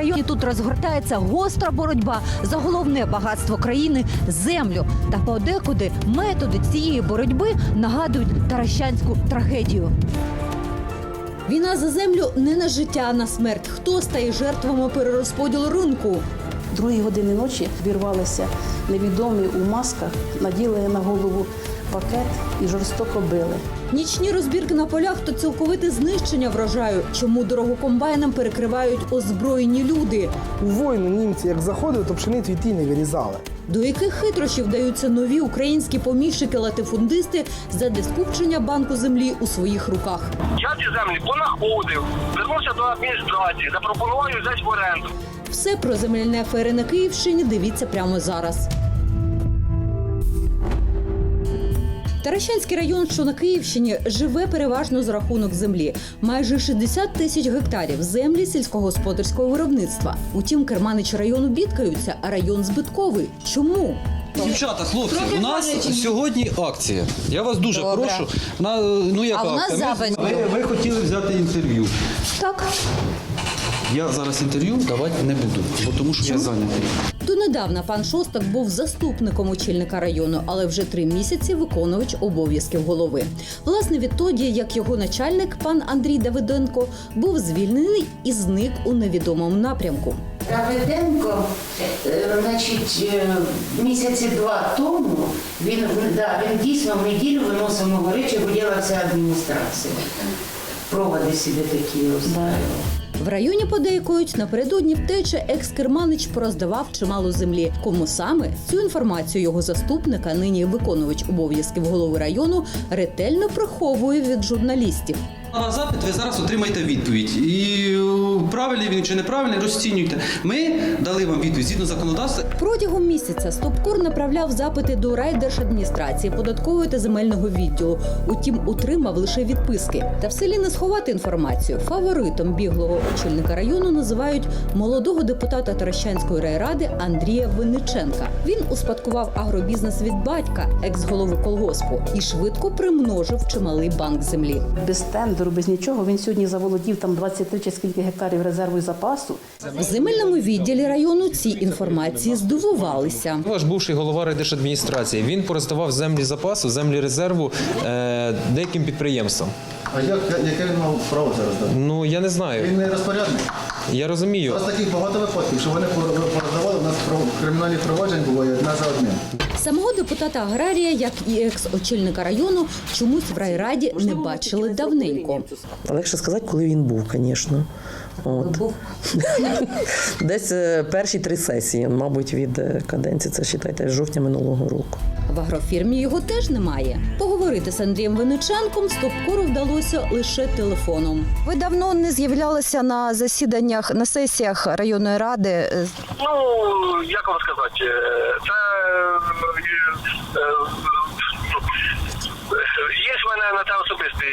Таращанський район і тут розгортається гостра боротьба за головне багатство країни землю. Та подекуди методи цієї боротьби нагадують таращанську трагедію. Війна за землю не на життя, а на смерть. Хто стає жертвами перерозподілу ринку? Другій години ночі вірвалися невідомі у масках, наділи на голову пакет і жорстоко били. Нічні розбірки на полях то цілковите знищення врожаю. Чому дорогу комбайнам перекривають озброєні люди? У війну німці як заходили, то пшеницю і ті не вирізали. До яких хитрощів вдаються нові українські поміщики-латифундисти задля скупчення банку землі у своїх руках? Я ці землі понаходив, звернувся до адміністрації, запропонував їх взяти в оренду. Все про земельні афери на Київщині дивіться прямо зараз. Таращанський район, що на Київщині, живе переважно за рахунок землі. Майже 60 тисяч гектарів землі сільськогосподарського виробництва. Утім, керманичі району бідкаються, а район збитковий. Чому? Дівчата, хлопці, Трохи у нас сьогодні акція. Я вас дуже Добре. прошу. На, ну, яка А в нас акція? запит. ви, ви хотіли взяти інтерв'ю. Так. Я зараз інтерв'ю давати не буду, бо тому що я зайнятий. Донедавна пан Шостак був заступником очільника району, але вже три місяці виконувач обов'язків голови. Власне, відтоді, як його начальник, пан Андрій Давиденко, був звільнений і зник у невідомому напрямку. Давиденко, е, значить, е, місяці два тому він, да, він дійсно в неділю виносив мого речі, виділа вся адміністрація. Проводи собі такі устраивав. В районі подейкують напередодні втечі екс-керманич пороздавав чимало землі. Кому саме цю інформацію його заступника, нині виконувач обов'язків голови району, ретельно приховує від журналістів. На запит ви зараз отримаєте відповідь. І е, правильний він чи неправильний, розцінюйте. Ми дали вам відповідь згідно законодавства. Протягом місяця Стопкор направляв запити до райдержадміністрації, податкової та земельного відділу. Утім, утримав лише відписки. Та в селі не сховати інформацію. Фаворитом біглого очільника району називають молодого депутата Таращанської райради Андрія Винниченка. Він успадкував агробізнес від батька, екс-голови колгоспу, і швидко примножив чималий банк землі. Без тендеру, без нічого. Він сьогодні заволодів там 23 чи скільки гектарів резерву і запасу. В земельному відділі району ці інформації здивувалися. Ваш бувший голова райдержадміністрації. Він пороздавав землі запасу, землі резерву е, деяким підприємствам. А як, яке він мав право це роздати? Ну я не знаю. Він не розпорядник. Я розумію. У нас таких багато випадків, що вони кримінальні проваджень було одна за одним. Самого депутата аграрія, як і екс-очільника району, чомусь в райраді не бачили давненько. Легше сказати, коли він був, звісно. От. Десь е, перші три сесії, мабуть, від е, каденції, це вважайте, з жовтня минулого року. В агрофірмі його теж немає. Поговорити з Андрієм Винниченком Стопкору вдалося лише телефоном. Ви давно не з'являлися на засіданнях на сесіях районної ради. Ну, як вам сказати, е, це мене на це особисті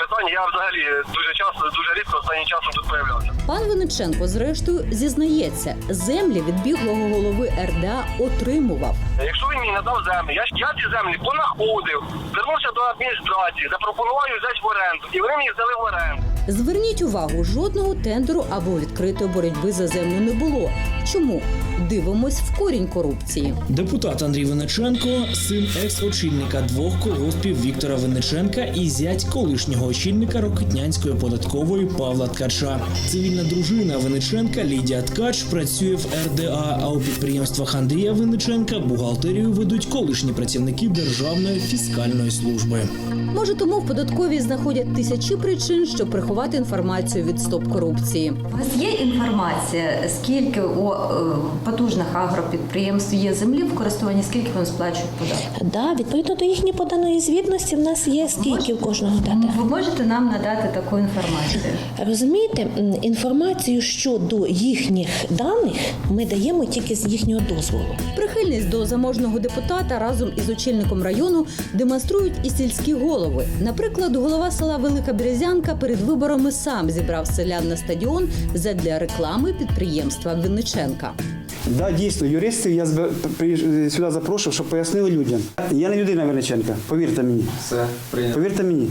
питання. Я взагалі дуже часто, дуже рідко останнім часом тут появлявся. Пан Винниченко, зрештою, зізнається, землі від біглого голови РДА отримував. Якщо він мені надав землю, я, я ці землі понаходив, звернувся до адміністрації, запропонував їх взяти в оренду, і вони мені взяли в оренду. Зверніть увагу, жодного тендеру або відкритої боротьби за землю не було. Чому? Дивимось в корінь корупції. Депутат Андрій Винниченко, син екс-очільника двох колгоспів Віктора Винниченка і зять колишнього очільника Рокитнянської податкової Павла Ткача. Цивільна дружина Винниченка Лідія Ткач працює в РДА. А у підприємствах Андрія Винниченка бухгалтерію ведуть колишні працівники Державної фіскальної служби. Може, тому в податковій знаходять тисячі причин, щоб приховати інформацію від стоп корупції. У вас є інформація, скільки у е, потужних агропідприємств є землі в користуванні, скільки вони сплачують податку? Да, відповідно до їхньої поданої звітності, в нас є скільки у кожного дата. Ви можете нам надати таку інформацію? Розумієте, інформацію щодо їхніх даних ми даємо тільки з їхнього дозволу. Прихильність до заможного депутата разом із очільником району демонструють і сільські голови. Наприклад, голова села Велика Березянка перед виборами сам зібрав селян на стадіон задля реклами підприємства Винниченка. Да, дійсно, юристів я сюди запрошую, щоб пояснили людям. Я не людина Верниченка, повірте мені. Все, прийнято. Повірте мені.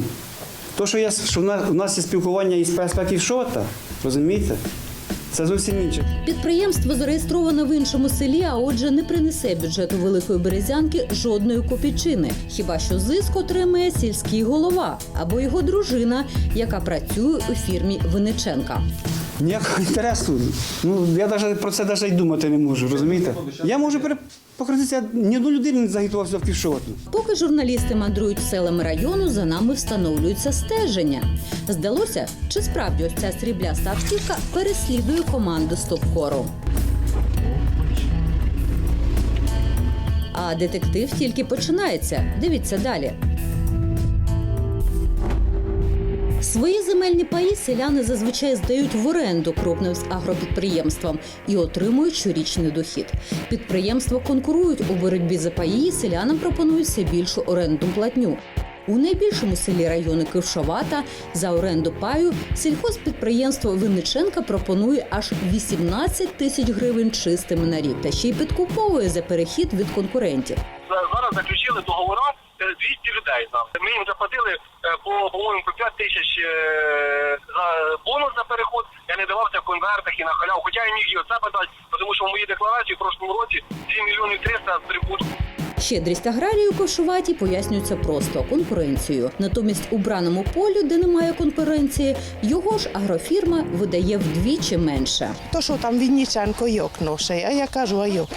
То, що, я, що в нас, є спілкування із аспектів шота, розумієте? Це зовсім інше. Підприємство зареєстроване в іншому селі, а отже, не принесе бюджету Великої Березянки жодної копійчини. Хіба що зиск отримає сільський голова або його дружина, яка працює у фірмі Винниченка. Ніякого інтересу. Ну я навіть про це навіть думати не можу, розумієте? Я можу пере- покрутитися, ні одну людину не загітувався в півшотну. Поки журналісти мандрують селами району, за нами встановлюється стеження. Здалося, чи справді ось ця срібляста автівка переслідує команду стопкору. А детектив тільки починається. Дивіться далі. Свої земельні паї селяни зазвичай здають в оренду крупним агропідприємствам і отримують щорічний дохід. Підприємства конкурують у боротьбі за паї, і селянам пропонують все більшу орендну платню. У найбільшому селі району Кившовата за оренду паю сільхозпідприємство Винниченка пропонує аж 18 тисяч гривень чистими на рік та ще й підкуповує за перехід від конкурентів. Зараз заключили договора е, 200 людей нам. Ми їм заплатили е, по, по-моєму, по 5 тисяч е, за бонус за переход. Я не давався в конвертах і на халяву. Хоча я міг і оце подати, тому що в моїй декларації в прошлому році 7 мільйонів 300 прибутку. Щедрість аграрію Ковшуваті пояснюється просто конкуренцією. Натомість у браному полю, де немає конкуренції, його ж агрофірма видає вдвічі менше. То що там Вінніченко йок ношає, а я кажу, а йок.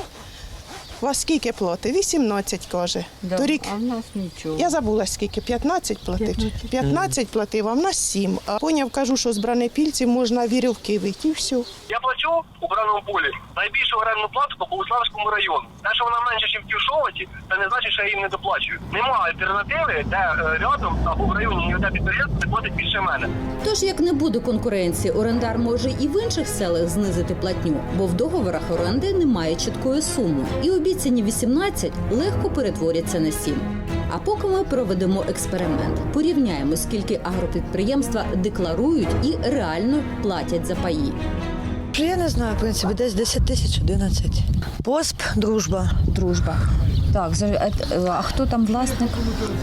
У вас скільки плати? 18, каже. Торік А в нас нічого. я забула скільки, 15 платив. 15 платив, а в нас 7. А поняв, кажу, що з бранепільців можна вірьовки вийти, і все. Я плачу у браному полі найбільшу орендну плату по Богуславському району. Те, що вона менше, ніж в Ківшоваті, це не значить, що я їм не доплачую. Нема альтернативи, де е, рядом або в районі ні одне підприємство не платить більше мене. Тож, як не буде конкуренції, орендар може і в інших селах знизити платню, бо в договорах оренди немає чіткої суми, і обіцяні 18 легко перетворяться на 7. А поки ми проведемо експеримент, порівняємо, скільки агропідприємства декларують і реально платять за паї. Я не знаю, в принципі, десь 10 тисяч 11. Посп, дружба. Дружба. Так, а, а хто там власник?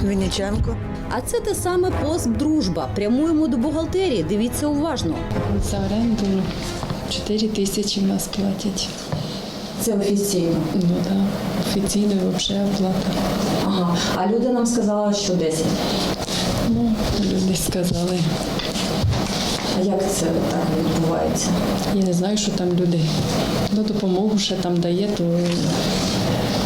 Вінниченко. А це те саме посп дружба. Прямуємо до бухгалтерії. Дивіться уважно. За оренду 4 тисячі в нас платять. Це офіційно. Ну так, да. офіційно і взагалі оплата. Ага. А люди нам сказали, що 10. Ну, люди сказали. А як це так відбувається? Я не знаю, що там люди. Ну, допомогу ще там дає, то,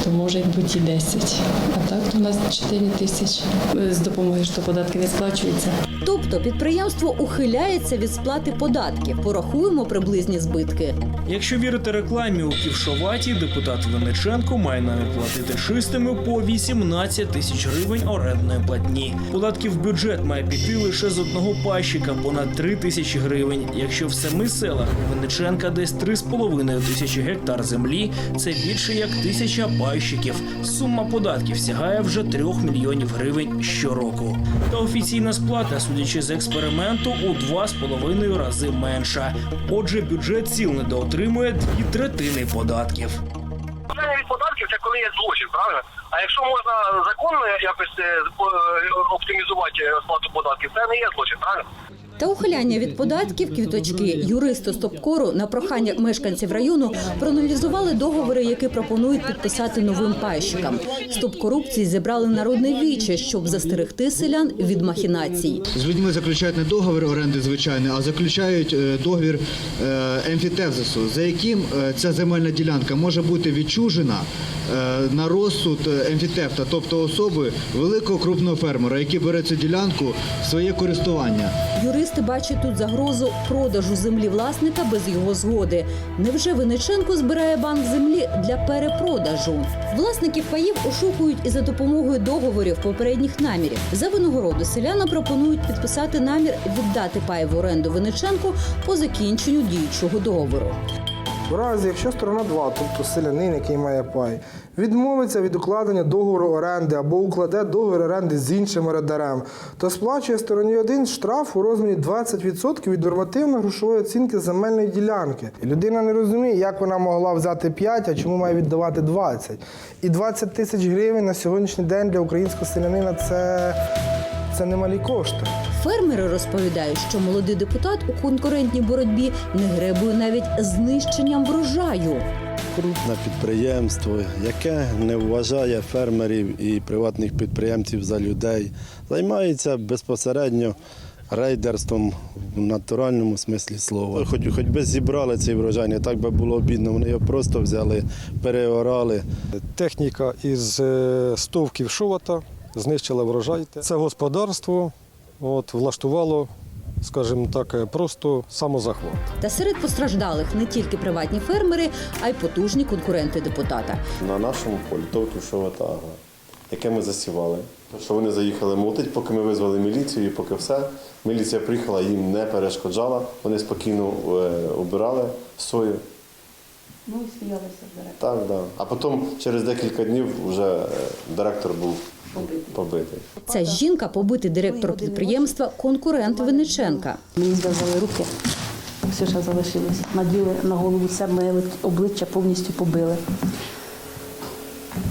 то може бути і 10. А так то у нас 4 тисячі. З допомогою що податки не сплачуються. Тобто підприємство ухиляється від сплати податків. Порахуємо приблизні збитки. Якщо вірити рекламі у Ківшоваті, депутат Винниченко має намір платити чистими по 18 тисяч гривень орендної платні. Податків в бюджет має піти лише з одного пайщика понад 3 тисячі гривень. Якщо в семи селах у Винниченка десь 3,5 тисячі гектар землі, це більше як тисяча пайщиків. Сума податків сягає вже 3 мільйонів гривень щороку. Та офіційна сплата, судячи з експерименту, у 2,5 рази менша. Отже, бюджет сіл недоотримує дві третини податків. Податків це коли є злочин, правильно? А якщо можна законно якось е, е, оптимізувати сплату податків, це не є злочин, правильно? Та ухиляння від податків квіточки юристи стопкору на прохання мешканців району проаналізували договори, які пропонують підписати новим пайщикам. Стоп корупції зібрали народне віче, щоб застерегти селян від махінацій. З людьми заключають не договір оренди звичайний, а заключають е, договір е, емфітевзису, за яким е, ця земельна ділянка може бути відчужена на розсуд емфітевта, тобто особи великого крупного фермера, який бере цю ділянку в своє користування. Юристи бачать тут загрозу продажу землі власника без його згоди. Невже Винниченко збирає банк землі для перепродажу? Власників паїв ошукують і за допомогою договорів попередніх намірів. За винагороду селянам пропонують підписати намір віддати пай в оренду Винниченку по закінченню діючого договору. В разі, якщо сторона 2, тобто селянин, який має пай, відмовиться від укладення договору оренди або укладе договір оренди з іншим орендарем, то сплачує стороні 1 штраф у розмірі 20% від нормативно-грошової оцінки земельної ділянки. І людина не розуміє, як вона могла взяти 5, а чому має віддавати 20. І 20 тисяч гривень на сьогоднішній день для українського селянина це, це немалі кошти. Фермери розповідають, що молодий депутат у конкурентній боротьбі не гребує навіть знищенням врожаю. крупне підприємство, яке не вважає фермерів і приватних підприємців за людей, займається безпосередньо рейдерством в натуральному смислі слова. Хоч, хоч би зібрали цей врожай, не так би було бідно, вони його просто взяли, переорали. Техніка із е, стовків шовата знищила врожай. Це господарство от, влаштувало, скажімо так, просто самозахват. Та серед постраждалих не тільки приватні фермери, а й потужні конкуренти депутата. На нашому полі товту шовата, яке ми засівали. Що вони заїхали молотить, поки ми визвали міліцію, і поки все. Міліція приїхала, їм не перешкоджала. Вони спокійно е, обирали сою. Ну і сміялися директор. Так, да. А потім через декілька днів вже е, директор був побитий. Ця жінка побитий директор підприємства, конкурент Винниченка. Мені зв'язали руки, все ще залишилось. Наділи на голову себе, обличчя повністю побили.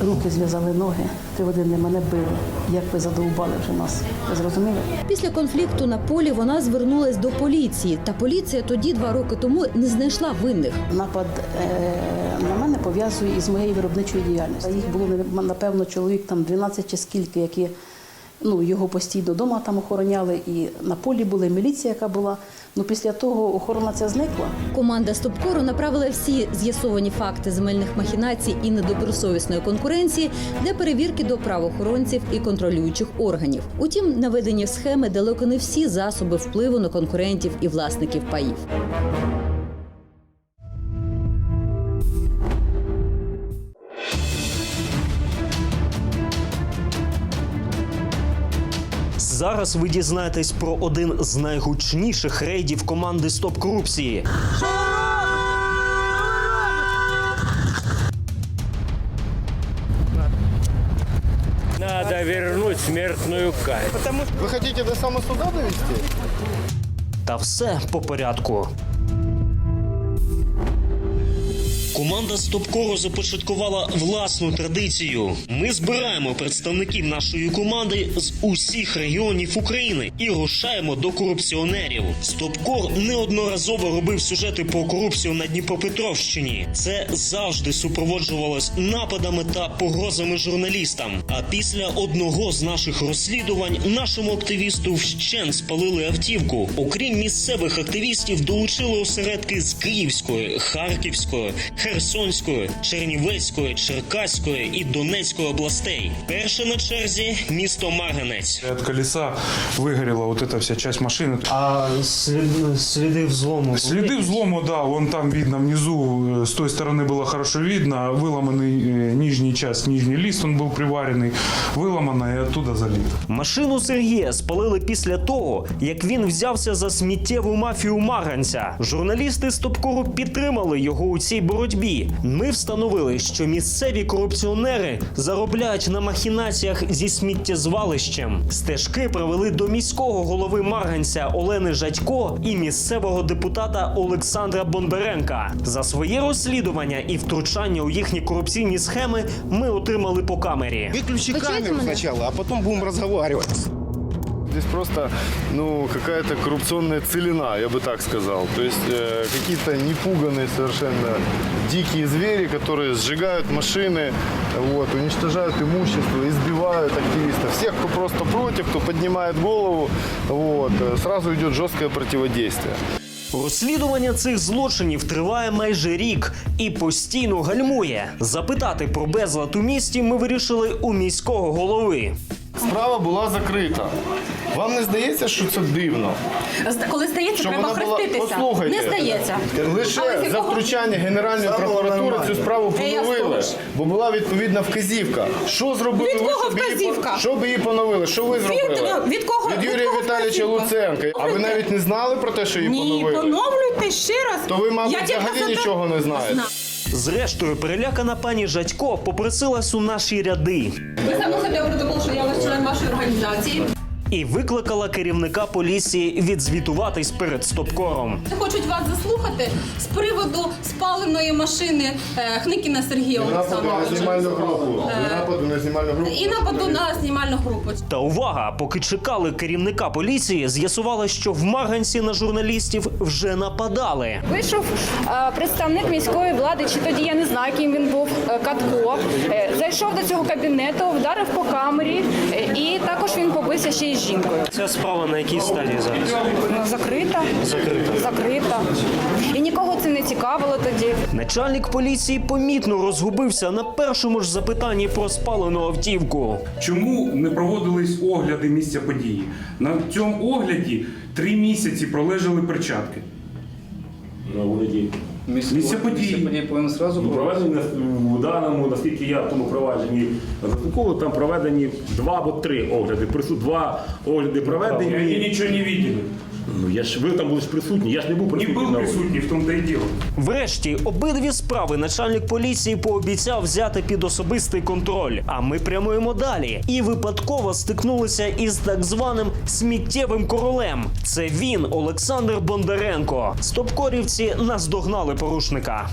Руки зв'язали ноги, три години мене били. Як ви задовбали вже нас. Ви зрозуміли? Після конфлікту на полі вона звернулась до поліції. Та поліція тоді, два роки тому, не знайшла винних. Напад е, на мене пов'язує із моєю виробничою діяльністю. Їх було напевно чоловік там 12 чи скільки, які ну, його постійно вдома там охороняли, і на полі була і міліція, яка була. Ну після того охорона ця зникла. Команда Стопкору направила всі з'ясовані факти земельних махінацій і недобросовісної конкуренції для перевірки до правоохоронців і контролюючих органів. Утім, наведені схеми далеко не всі засоби впливу на конкурентів і власників паїв. Зараз ви дізнаєтесь про один з найгучніших рейдів команди Стоп корупції. Надо вернуть смертную казнь. Ви хочете до самосуда довести? Та все по порядку. Команда Стопкору започаткувала власну традицію. Ми збираємо представників нашої команди з усіх регіонів України і рушаємо до корупціонерів. Стопкор неодноразово робив сюжети про корупцію на Дніпропетровщині. Це завжди супроводжувалось нападами та погрозами журналістам. А після одного з наших розслідувань нашому активісту вщен спалили автівку. Окрім місцевих активістів, долучили осередки з Київської, Харківської, Чернівецької, Черкаської і Донецької областей. Перше на черзі місто Марганець. От колеса выгорела вот эта вся часть машины. А следы взлома? Следы взлома, да, вон там видно внизу, э, с той стороны было хорошо видно, выломанный э, нижний часть, нижний лист, он был приваренный, выломано и оттуда залито. Машину Сергія спалили після того, як він взявся за сміттєву мафію Марганця. Журналісти Стопкору підтримали його у цій боротьбі. Ми встановили, що місцеві корупціонери заробляють на махінаціях зі сміттєзвалищем. Стежки привели до міського голови Марганця Олени Жадько і місцевого депутата Олександра Бондаренка. За своє розслідування і втручання у їхні корупційні схеми ми отримали по камері. Выключи камеру сначала, а потом будем разговаривать. Здесь просто, ну, какая-то коррупционная целина, я бы так сказал. То есть э, какие-то непуганные совершенно дикие звери, которые сжигают машины, вот, уничтожают имущество, избивают активистов. Всех, кто просто против, кто поднимает голову, вот, э, сразу идет жесткое противодействие. Розслідування цих злочинів триває майже рік і постійно гальмує. Запитати про безлад у місті ми вирішили у міського голови. Справа була закрита. Вам не здається, що це дивно? Коли здається, Що треба вона була- хреститися. Послухайте, Не здається. Лише Але з за якого- втручання Генеральної Саме прокуратури нормально. цю справу Е, я поновили, бо була відповідна вказівка. Що зробили Від ви, кого щоб її, вказівка? по- щоб її поновили? Що ви зробили? від кого- Від від Юрія кого Віталійовича вказівка? Луценка. А ви навіть не знали про те, що її Ні, поновили? поновлюйте ще раз. То ви, мабуть, Я тільки взагалі за те- нічого не знаєте. Зрештою, перелякана пані Жадько попросилась у наші ряди. Ви саме протокол, що я ваш член вашої організації. І викликала керівника поліції відзвітуватись перед стопкором. Хочуть вас заслухати з приводу спаленої машини е, Хникіна Сергія Олександровича. групу. Е, Нападу на знімальну групу. І нападу на знімальну групу. Та увага, поки чекали керівника поліції, з'ясували, що в Марганці на журналістів вже нападали. Вийшов е, представник міської влади, чи тоді я не знаю, ким він був е, Катко. Е, Зайшов до цього кабінету, вдарив по камері, е, і також він побився ще й з жінкою. Ця справа на якій стадії зараз? Ну, закрита. Закрита. Закрита. І нікого це не цікавило тоді. Начальник поліції помітно розгубився на першому ж запитанні про спалену автівку. Чому не проводились огляди місця події? На цьому огляді три місяці пролежали перчатки. На огляді. Місце події. Ну, проведені в даному, наскільки я в тому провадженні заступково, там проведені два або три огляди. Присут два огляди проведені. Вони нічого не видели. Ну я ж ви там були ж присутні, я ж не був Не присутній. был на присутній, в том-то и дело. Врешті обидві справи начальник поліції пообіцяв взяти під особистий контроль. А ми прямуємо далі. І випадково стикнулися із так званим сміттєвим королем. Це він, Олександр Бондаренко. Стопкорівці наздогнали порушника.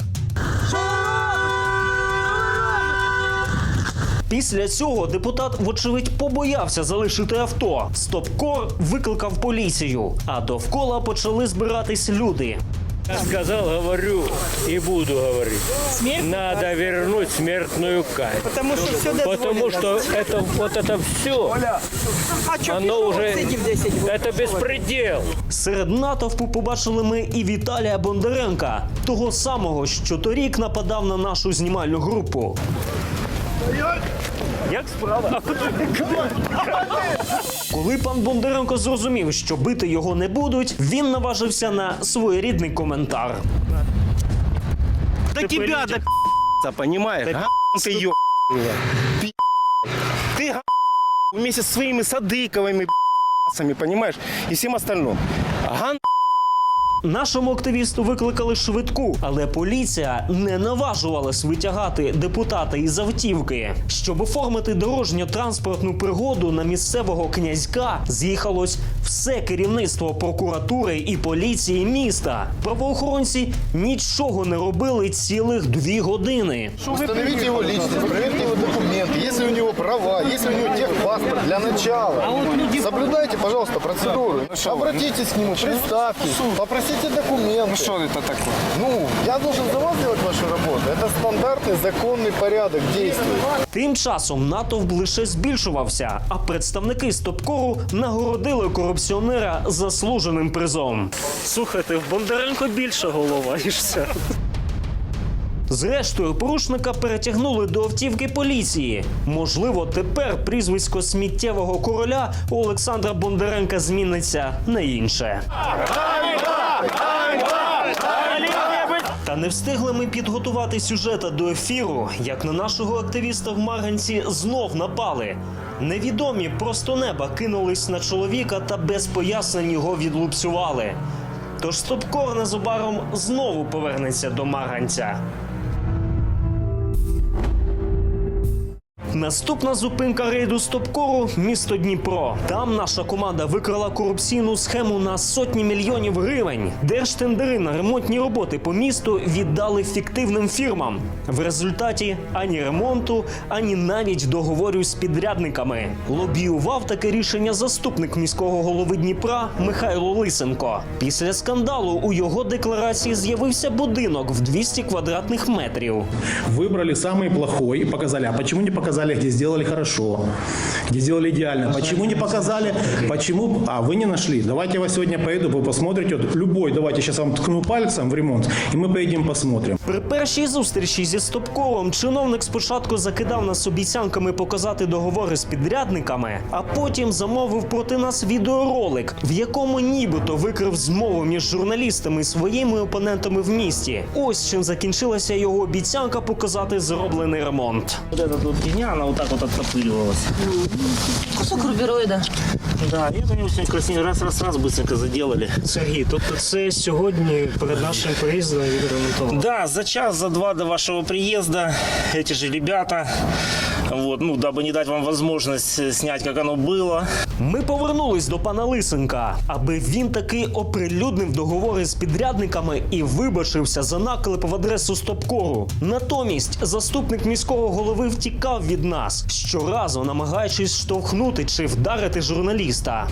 Після цього депутат, вочевидь, побоявся залишити авто. Стопкор викликав поліцію, а довкола почали збиратись люди. Я сказал, говорю и буду говорить. Надо вернуть смертную казнь. Потому что все Потому что это вот это все, оно уже это беспредел. Серед натовпу побачили ми і Віталія Бондаренка, того самого, що торік нападав на нашу знімальну групу. Як справа? Коли пан Бондаренко зрозумів, що бити його не будуть, він наважився на своєрідний коментар. Да тебя да пи***ца, понимаешь? Да а? Ты ё... Пи***. Ты га- вместе со своими Садыковыми пи***цами, понимаешь? И всем остальным. Ган Нашому активісту викликали швидку, але поліція не наважувалась витягати депутата із автівки. Щоб оформити дорожньо-транспортну пригоду на місцевого князька, з'їхалось все керівництво прокуратури і поліції міста. Правоохоронці нічого не робили цілих дві години. Установите его личность, проверьте его документы, если у него права, если у него техпаспорт для начала. Соблюдайте, пожалуйста, процедуру. Обратитесь к нему, представьтесь, попросите документы. Ну что это такое? Ну, я должен за вас делать вашу работу. Это стандартный законный порядок действий. Тим часом натовп лише збільшувався, а представники стопкору нагородили корупціонера заслуженим призом. Слухайте, в Бондаренко більша голова, ніж все. Зрештою, порушника перетягнули до автівки поліції. Можливо, тепер прізвисько сміттєвого короля у Олександра Бондаренка зміниться на інше. Та не встигли ми підготувати сюжета до ефіру, як на нашого активіста в Марганці знов напали. Невідомі просто неба кинулись на чоловіка та без пояснень його відлупцювали. Тож Стопкор незабаром знову повернеться до Марганця. Наступна зупинка рейду Стопкору місто Дніпро. Там наша команда викрала корупційну схему на сотні мільйонів гривень. Держтендери на ремонтні роботи по місту віддали фіктивним фірмам. В результаті ані ремонту, ані навіть договорів з підрядниками. Лобіював таке рішення заступник міського голови Дніпра Михайло Лисенко. Після скандалу у його декларації з'явився будинок в 200 квадратних метрів. Выбрали самый плохой и показали. А почему не показали, где сделали хорошо, где сделали идеально? Почему не показали? Почему? А, вы не нашли. Давайте я вас сегодня поеду, вы посмотрите. Вот любой, давайте сейчас вам ткну пальцем в ремонт, и мы поедем посмотрим. При першій зустрічі зі Стопковим чиновник спочатку закидав нас обіцянками показати договори з підрядниками, а потім замовив проти нас відеоролик, в якому нібито викрив змову між журналістами і своїми опонентами в місті. Ось чим закінчилася його обіцянка показати зроблений ремонт. Вот эта вот фигня, она вот так вот оттопыривалась. Кусок рубероида. Да, и это у него сегодня красиво раз-раз-раз быстренько заделали. Сергій, тобто це сьогодні перед нашим приїздом відремонтовано? Да, за час, за два до вашего приезда эти же ребята Вот, ну, дабы не дать вам возможность э, снять, как оно было. Ми повернулись до пана Лисенка, аби він таки оприлюднив договори з підрядниками і вибачився за наклеп в адресу Стопкору. Натомість заступник міського голови втікав від нас, щоразу намагаючись штовхнути чи вдарити журналіста.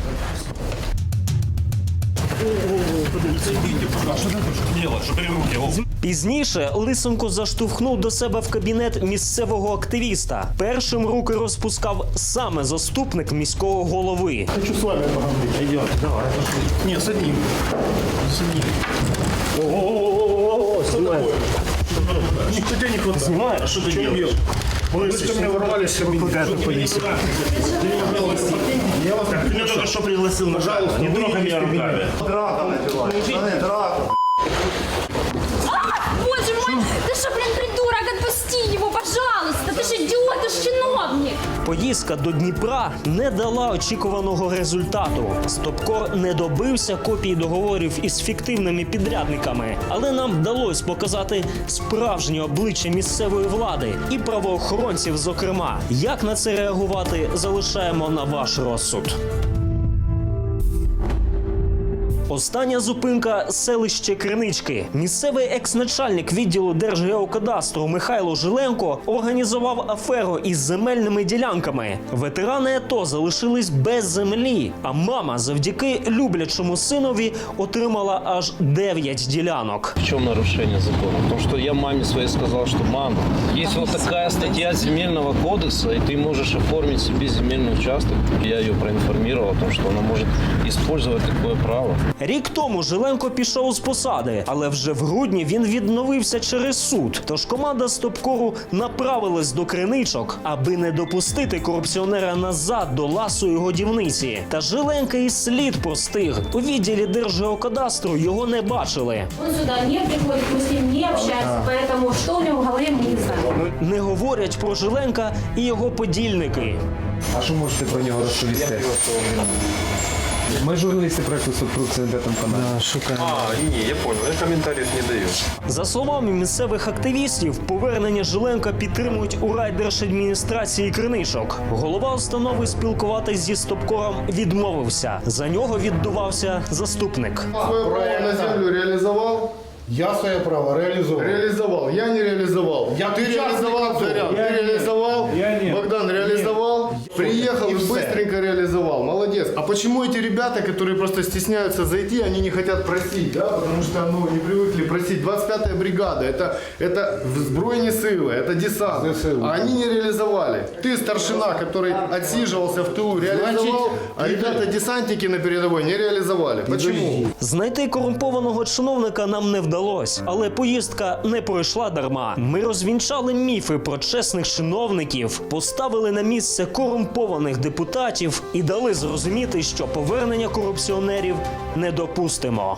Пізніше Лисенко заштовхнув до себе в кабінет місцевого активіста. Першим руки розпускав саме заступник міського голови. Хочу с вами поговорить. Идем. Давай. Не, с одним. С одним. О-о-о-о-о, снимай. Никто тебя не хватает. Снимай, а что ты делаешь? Вы ко мне ворвались, какая-то повесит. Я вас Ты меня только что пригласил на Пожалуйста, не трогай меня руками. Драка началась. Драка. Боже мой, ты что, блин, придурок, отпусти его, Пожалуйста, ты же идиот, ты же чиновник. Поїздка до Дніпра не дала очікуваного результату. Стопкор не добився копії договорів із фіктивними підрядниками, але нам вдалося показати справжнє обличчя місцевої влади і правоохоронців. Зокрема, як на це реагувати, залишаємо на ваш розсуд. Остання зупинка селище Кринички. Місцевий екс-начальник відділу Держгеокадастру Михайло Жиленко організував аферу із земельними ділянками. Ветерани АТО залишились без землі, а мама завдяки люблячому синові отримала аж 9 ділянок. В чем нарушение закона? В том, что я маме своей сказал, что мама, есть вот такая статья земельного кодекса, и ты можешь оформить себе земельный участок. Я ее проинформировал о том, что она может использовать такое право. Рік тому Жиленко пішов з посади, але вже в грудні він відновився через суд. Тож команда Стопкору направилась до криничок, аби не допустити корупціонера назад до ласу його дівниці. Та Жиленка і слід простиг. У відділі Держгеокадастру його не бачили. Он сюда не приходит, мы с ним не общаемся, поэтому что у него в голове, мы не знаем. Не говорять про Жиленка і його подільники. А що можете про нього розповісти? Ми журналисты проекта «Субпродукція» на п'ятому каналі. А, не, я понял, я комментариев не даю. За словами місцевих активістів, повернення Жиленка підтримують у райдержадміністрації Криничок. Голова установи спілкуватись зі Стопкором відмовився. За нього віддувався заступник. Право на землю реализовал? Я своє право реалізовую. Реализовал. Я не реализовал. Я ты участник реализовал, АТО. Зарян. Я Ты нет. реализовал. Я нет. Богдан реализовал. Приехал И и все. быстренько реализовал. Молодец. А почему эти ребята, которые просто стесняются зайти, они не хотят просить, да? Потому что, ну, не привыкли просить. 25-я бригада, это, это сбройные силы, это десант. А они не реализовали. Ты, старшина, который отсиживался в тылу, реализовал, а ребята-десантники на передовой не реализовали. Почему? Знайти корумпованого чиновника нам не вдалося, але поїздка не пройшла дарма. Ми розвінчали міфи про чесних чиновників, поставили на місце корумпованих депутатів і дали зрозуміти, що повернення корупціонерів не допустимо.